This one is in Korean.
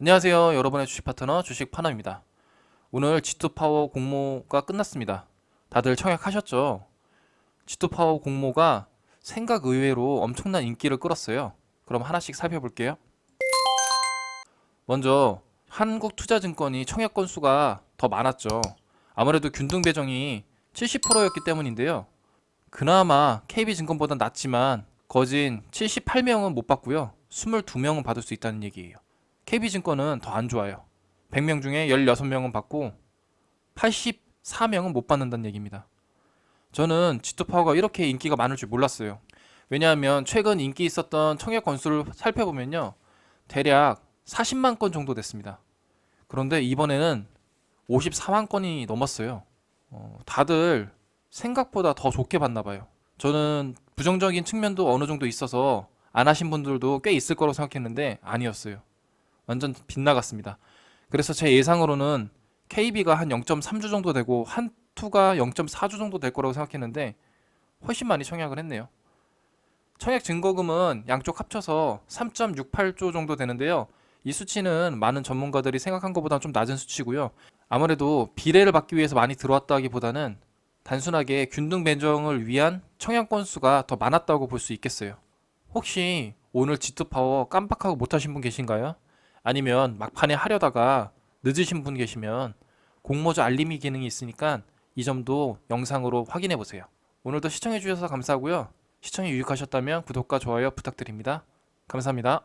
안녕하세요. 여러분의 주식 파트너 주식 파너입니다. 오늘 G2 파워 공모가 끝났습니다. 다들 청약하셨죠? G2 파워 공모가 생각 의외로 엄청난 인기를 끌었어요. 그럼 하나씩 살펴볼게요. 먼저 한국투자증권이 청약 건수가 더 많았죠. 아무래도 균등 배정이 70%였기 때문인데요. 그나마 KB증권보다 낫지만 거진 78명은 못 받고요. 22명은 받을 수 있다는 얘기예요. KB증권은 더 안 좋아요. 100명 중에 16명은 받고 84명은 못 받는다는 얘기입니다. 저는 G2파워가 이렇게 인기가 많을 줄 몰랐어요. 왜냐하면 최근 인기 있었던 청약 건수를 살펴보면요. 대략 40만 건 정도 됐습니다. 그런데 이번에는 54만 건이 넘었어요. 어, 다들 생각보다 더 좋게 봤나 봐요. 저는 부정적인 측면도 어느 정도 있어서 안 하신 분들도 꽤 있을 거라고 생각했는데 아니었어요. 완전 빗나갔습니다. 그래서 제 예상으로는 KB가 한 0.3주 정도 되고 한 투가 0.4주 정도 될 거라고 생각했는데 훨씬 많이 청약을 했네요. 청약 증거금은 양쪽 합쳐서 3.68조 정도 되는데요. 이 수치는 많은 전문가들이 생각한 것보다 좀 낮은 수치고요. 아무래도 비례를 받기 위해서 많이 들어왔다기보다는 단순하게 균등 배정을 위한 청약 건수가 더 많았다고 볼 수 있겠어요. 혹시 오늘 G2 파워 깜빡하고 못 하신 분 계신가요? 아니면 막판에 하려다가 늦으신 분 계시면 공모주 알림이 기능이 있으니까 이 점도 영상으로 확인해 보세요. 오늘도 시청해 주셔서 감사하고요. 시청이 유익하셨다면 구독과 좋아요 부탁드립니다. 감사합니다.